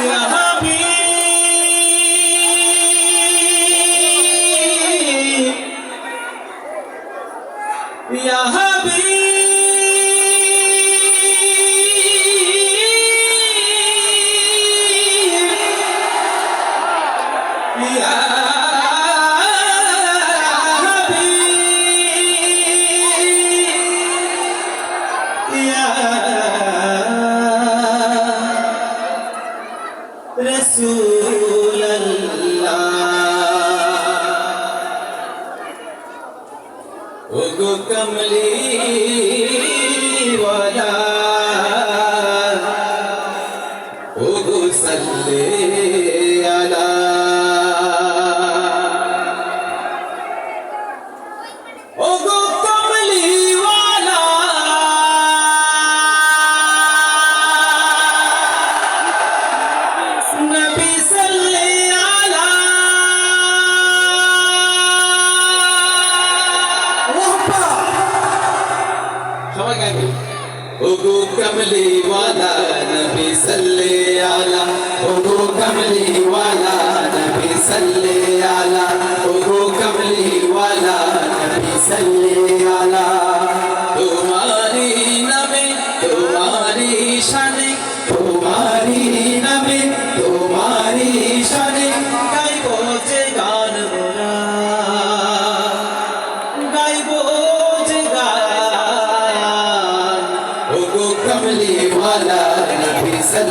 Yeah. कमली वाला ओ सल्ले आला ओ ওগো কমলি ওয়ালা নবী সাল্লি আলা ওগো কমলি ওয়ালা নবী সাল্লি আলা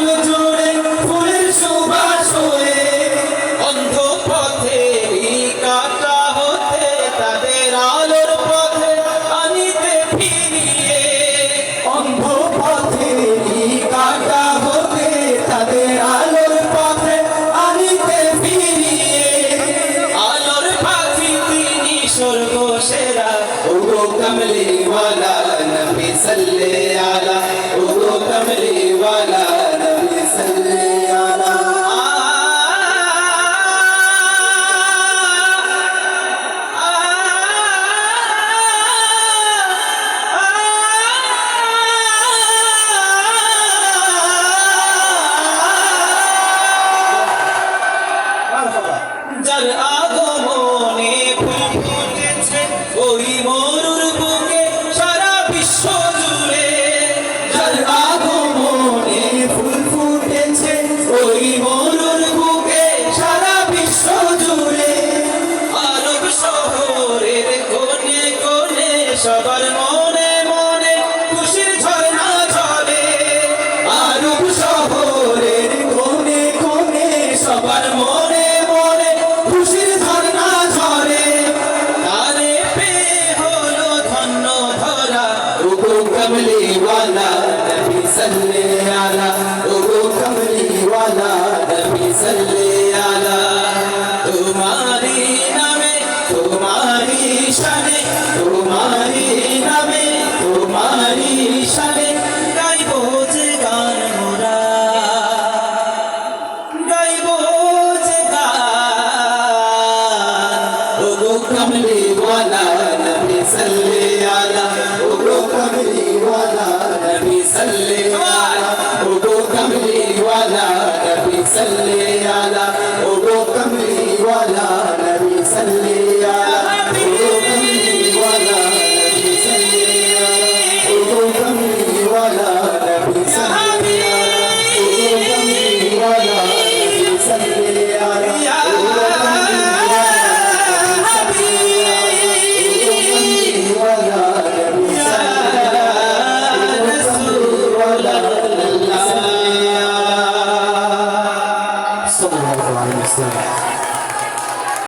올려주 صلي على أبو كملي ولا نبي صلي على تمہاری نامے تمہاری شانے تمہاری نامے تمہاری شانے কমলি বলা صلي على